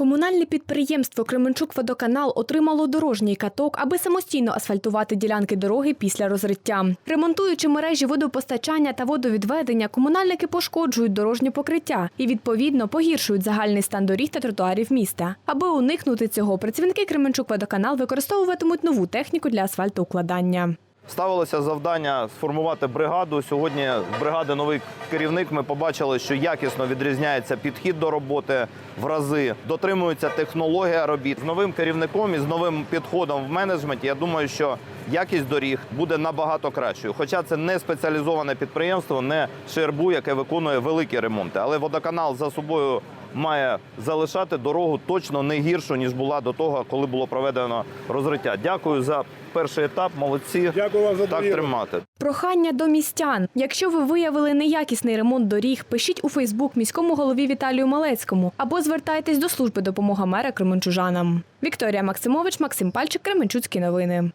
Комунальне підприємство Кременчук-Водоканал отримало дорожній каток, аби самостійно асфальтувати ділянки дороги після розриття. Ремонтуючи мережі водопостачання та водовідведення, комунальники пошкоджують дорожнє покриття і, відповідно, погіршують загальний стан доріг та тротуарів міста. Аби уникнути цього, працівники Кременчук-Водоканал використовуватимуть нову техніку для асфальтоукладання. Ставилося завдання сформувати бригаду. Сьогодні бригади новий керівник. Ми побачили, що якісно відрізняється підхід до роботи в рази. Дотримується технологія робіт з новим керівником і з новим підходом в менеджменті. Я думаю, що якість доріг буде набагато кращою. Хоча це не спеціалізоване підприємство, не ШРБУ, яке виконує великі ремонти. Але водоканал за собою має залишати дорогу точно не гіршу ніж була до того, коли було проведено розриття. Дякую за перший етап. Молодці. Дякую вам за так довіру. тримати. Прохання до містян. Якщо ви виявили неякісний ремонт доріг, пишіть у Фейсбук міському голові Віталію Малецькому або звертайтесь до служби допомога мера Кременчужанам. Вікторія Максимович, Максим Пальчик, Кременчуцькі новини.